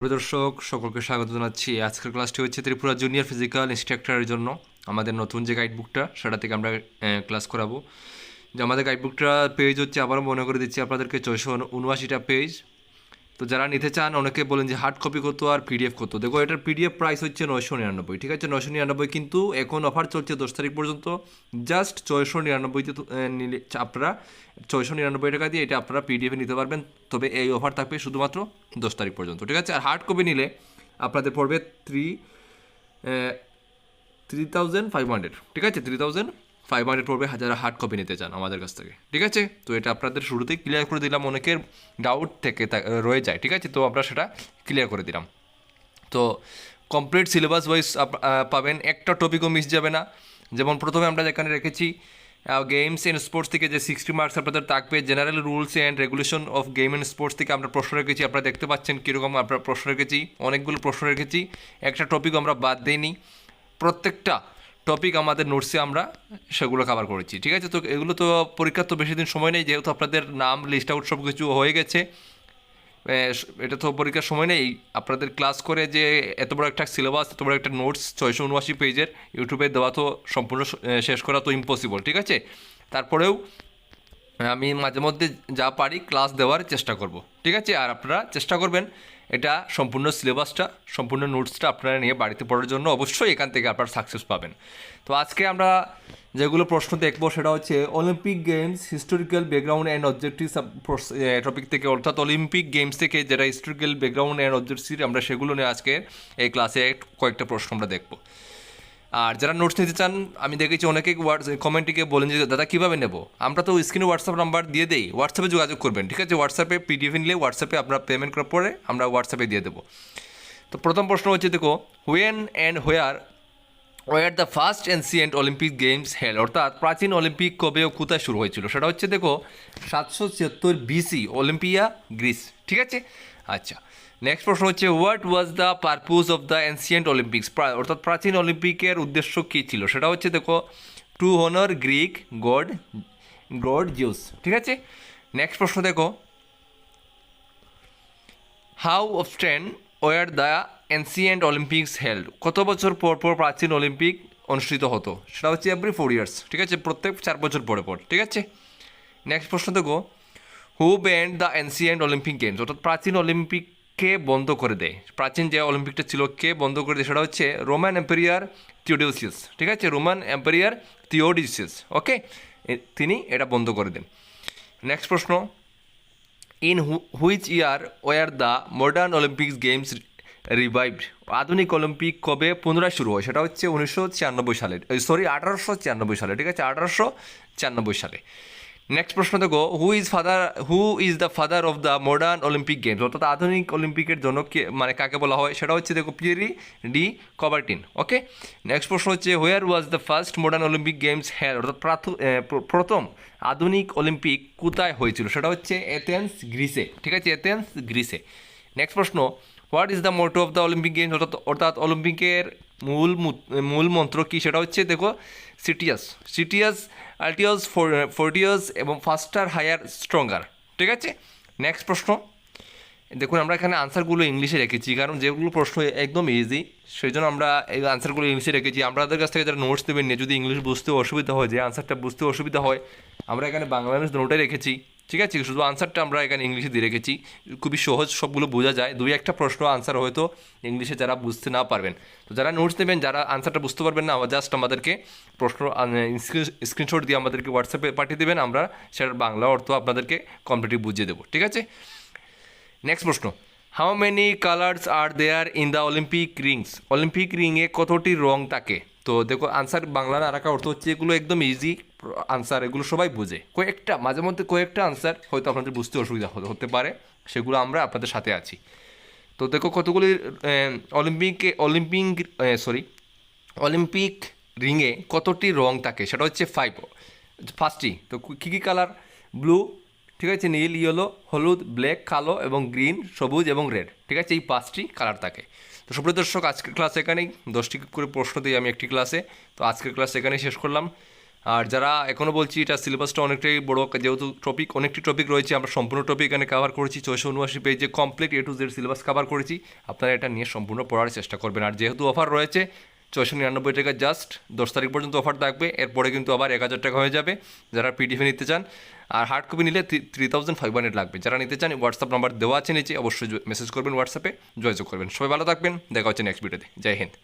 প্রিয় দর্শক, সকলকে স্বাগত জানাচ্ছি। আজকের ক্লাসটি হচ্ছে ত্রিপুরা জুনিয়র ফিজিক্যাল ইনস্ট্রাক্টরের জন্য। আমাদের নতুন যে গাইড বুকটা সেটা থেকে আমরা ক্লাস করাবো। যে আমাদের গাইড বুকটা পেজ হচ্ছে, আবারও মনে করে দিচ্ছি আপনাদেরকে, ছয়শো উনআশিটা পেজ তো যারা নিতে চান, অনেকে বলেন যে হার্ড কপি কত আর পিডিএফ কত? দেখো, এটার পিডিএফ প্রাইস হচ্ছে নয়শো নিরানব্বই। ঠিক আছে, নয়শো নিরানব্বই কিন্তু এখন অফার চলছে দশ তারিখ পর্যন্ত। জাস্ট ছয়শো নিরানব্বইতে নিলে আপনারা ছয়শো নিরানব্বই টাকা দিয়ে এটা আপনারা পিডিএফে নিতে পারবেন। তবে এই অফার থাকবে শুধুমাত্র দশ তারিখ পর্যন্ত। ঠিক আছে, আর হার্ড কপি নিলে আপনাদের পড়বে three three thousand five hundred ঠিক আছে থ্রি থাউজেন্ড ফাইভ হান্ড্রেড পড়বে যারা হার্ড কপি নিতে চান আমাদের কাছ থেকে। ঠিক আছে? তো এটা আপনাদের শুরুতেই ক্লিয়ার করে দিলাম, অনেকের ডাউট থেকে রয়ে যায়, ঠিক আছে? তো আমরা সেটা ক্লিয়ার করে দিলাম। তো কমপ্লিট সিলেবাস ওয়াইজ পাবেন, একটা টপিকও মিস যাবে না। যেমন প্রথমে আমরা যেখানে রেখেছি গেমস অ্যান্ড স্পোর্টস থেকে যে সিক্সটি মার্কস আপনাদের থাকবে general rules and regulation of game and sports থেকে আমরা প্রশ্ন রেখেছি, আপনারা দেখতে পাচ্ছেন কীরকম আমরা প্রশ্ন রেখেছি, অনেকগুলো প্রশ্ন রেখেছি। একটা টপিক আমরা বাদ দিইনি। প্রত্যেকটা টপিক আমাদের নোটসে আমরা সেগুলো কভার করেছি, ঠিক আছে? তো এগুলো তো পরীক্ষার তো বেশি দিন সময় নেই, যেহেতু আপনাদের নাম লিস্ট আউট সব কিছু হয়ে গেছে। এটা তো পরীক্ষার সময় নেই। আপনাদের ক্লাস করে যে এত বড় একটা সিলেবাস এত বড় একটা নোটস ছয়শো উনআশি পেজের ইউটিউবে দেওয়া তো সম্পূর্ণ শেষ করা তো ইম্পসিবল ঠিক আছে? তারপরেও আমি মাঝে মধ্যে যা পারি ক্লাস দেওয়ার চেষ্টা করব, ঠিক আছে? আর আপনারা চেষ্টা করবেন এটা সম্পূর্ণ সিলেবাসটা, সম্পূর্ণ নোটসটা আপনারা নিয়ে বাড়িতে পড়ার জন্য অবশ্যই এখান থেকে আপনারা সাকসেস পাবেন। তো আজকে আমরা যেগুলো প্রশ্ন দেখব সেটা হচ্ছে Olympic games historical background and objective topic থেকে, অর্থাৎ অলিম্পিক গেমস থেকে যেটা হিস্টোরিক্যাল ব্যাকগ্রাউন্ড অ্যান্ড অবজেক্টিভ আমরা সেগুলো নিয়ে আজকে এই ক্লাসে কয়েকটা প্রশ্ন আমরা দেখব। আর যারা নোটস নিতে চান, আমি দেখেছি অনেকে কমেন্টে গিয়ে বলেন যে, দাদা, কীভাবে নেব? আমরা তো স্ক্রিনে হোয়াটসঅ্যাপ নাম্বার দিয়ে দেই। হোয়াটসঅ্যাপে যোগাযোগ করবেন, ঠিক আছে? হোয়াটসঅ্যাপে পিডিএফ নিলে হোয়াটসঅ্যাপে আপনার পেমেন্ট করার পরে আমরা হোয়াটসঅ্যাপে দিয়ে দেবো। তো প্রথম প্রশ্ন হচ্ছে, দেখো when and where were the first ancient Olympic games held অর্থাৎ প্রাচীন অলিম্পিক কবে ও কোথায় শুরু হয়েছিল? সেটা হচ্ছে দেখো, সাতশো ছিয়াত্তর বিসি অলিম্পিয়া গ্রিস ঠিক আছে? আচ্ছা নেক্সট প্রশ্ন হচ্ছে what was the purpose of the ancient Olympics অর্থাৎ প্রাচীন অলিম্পিকের উদ্দেশ্য কী ছিল? সেটা হচ্ছে দেখো to honour Greek god god Zeus ঠিক আছে? নেক্সট প্রশ্ন দেখো how often were the ancient Olympics held. কত বছর পর পর প্রাচীন অলিম্পিক অনুষ্ঠিত হতো? সেটা হচ্ছে এভরি ফোর ইয়ার্স ঠিক আছে? প্রত্যেক চার বছর পরে পর। ঠিক আছে? নেক্সট প্রশ্ন দেখো। Who banned the ancient Olympic games অর্থাৎ প্রাচীন অলিম্পিককে বন্ধ করে দেয়? প্রাচীন যে অলিম্পিকটা ছিল কে বন্ধ করে দেয়? সেটা হচ্ছে রোমান এম্পেরিয়ার থিওডিউসিয়াস ঠিক আছে? রোমান এম্পেরিয়ার থিওডিসিয়াস ওকে তিনি এটা বন্ধ করে দেন। নেক্সট প্রশ্ন। In which year were the modern Olympics games revived? আধুনিক অলিম্পিক কবে পুনরায় শুরু হয়? সেটা হচ্ছে উনিশশো ছিয়ানব্বই সালে সরি আঠারোশো ছিয়ানব্বই সালে, ঠিক আছে? আঠারোশো ছিয়ানব্বই সালে। নেক্সট প্রশ্ন দেখো who is father who is the father of the modern Olympic games অর্থাৎ আধুনিক অলিম্পিকের জন্য কে মানে কাকে বলা হয়? সেটা হচ্ছে দেখো Pierre de Coubertin okay next প্রশ্ন হচ্ছে where was the first modern Olympic games held অর্থাৎ প্রাথ- প্রথম আধুনিক অলিম্পিক কোথায় হয়েছিল? সেটা হচ্ছে এথেন্স গ্রিসে ঠিক আছে? এথেন্স গ্রিসে নেক্সট প্রশ্ন what is the motto of the Olympic games অর্থাৎ অর্থাৎ অলিম্পিকের মূল মূল মন্ত্র কী? সেটা হচ্ছে দেখো সিটিয়াস সিটিয়াস আলটিয়াস ফোর্টিয়াস এবং ফাস্টার হায়ার স্ট্রঙ্গার ঠিক আছে? নেক্সট প্রশ্ন. দেখুন, আমরা এখানে আনসারগুলো ইংলিশে রেখেছি, কারণ যেগুলো প্রশ্ন একদম ইজি সেই জন্য আমরা এই আনসারগুলো ইংলিশে রেখেছি। আমাদের কাছ থেকে যারা নোটস দেবেন নিয়ে যদি ইংলিশ বুঝতে অসুবিধা হয়, যে আনসারটা বুঝতে অসুবিধা হয়, আমরা এখানে বাংলা নোটে রেখেছি। ঠিক আছে, শুধু আনসারটা আমরা এখানে ইংলিশে দিয়ে রেখেছি। খুবই সহজ, সবগুলো বোঝা যায়। দুই একটা প্রশ্ন আনসার হয়তো ইংলিশে যারা বুঝতে না পারবেন। তো যারা নোটস নেবেন, যারা আনসারটা বুঝতে পারবেন না জাস্ট আমাদেরকে প্রশ্ন স্ক্রিনশট দিয়ে আমাদেরকে হোয়াটসঅ্যাপে পাঠিয়ে দেবেন। আমরা সেটার বাংলা অর্থ আপনাদেরকে কমপ্লিটলি বুঝিয়ে দেবো। ঠিক আছে? নেক্সট প্রশ্ন। How many colours are there in the Olympic rings Olympic রিংয়ে কতটি রং থাকে? তো দেখো আনসার বাংলার আর একটা অর্থ হচ্ছে এগুলো একদম ইজি আনসার এগুলো সবাই বুঝে। কয়েকটা, মাঝে মধ্যে কয়েকটা আনসার হয়তো আপনাদের বুঝতে অসুবিধা হতে- পারে। সেগুলো আমরা আপনাদের সাথে আছি। তো দেখো কতগুলি অলিম্পিকে অলিম্পিক সরি অলিম্পিক রিংয়ে কতটি রং থাকে? সেটা হচ্ছে ফাইভ ফার্স্টটি তো কী কী কালার ব্লু ঠিক আছে, নীল ইয়েলো হলুদ ব্ল্যাক কালো এবং গ্রিন সবুজ এবং রেড ঠিক আছে, এই পাঁচটি কালার থাকে। তো সুপ্রিয় দর্শক, আজকের ক্লাস এখানেই। দশটি করে প্রশ্ন দিই আমি একটি ক্লাসে তো আজকের ক্লাস এখানেই শেষ করলাম। আর যারা এখনও বলছি, এটা সিলেবাসটা অনেকটাই বড়, যেহেতু টপিক অনেকটি টপিক রয়েছে, আমরা সম্পূর্ণ টপিক এখানে কভার করেছি। ছয়শো উনআশি পেজে complete A to Z syllabus cover করেছি। আপনারা এটা নিয়ে সম্পূর্ণ পড়ার চেষ্টা করবেন। আর যেহেতু অফার রয়েছে, ছয়শো নিরানব্বই টাকা জাস্ট দশ তারিখ পর্যন্ত অফার থাকবে। এরপরে কিন্তু আবার এক হাজার টাকা হয়ে যাবে। যারা পিডিএফ নিতে চান, আর হার্ড কপি নিলে থ্রি থাউজেন্ড ফাইভ হান্ড্রেড লাগবে। যারা নিতে চান হোয়াটসঅ্যাপ নাম্বার দেওয়া আছে নিচে, অবশ্যই মেসেজ করবেন হোয়াটসঅ্যাপে যোগাযোগ করবেন। সবাই ভালো থাকবেন। দেখা হচ্ছে নেক্সট ভিডিওতে জয় হিন্দ।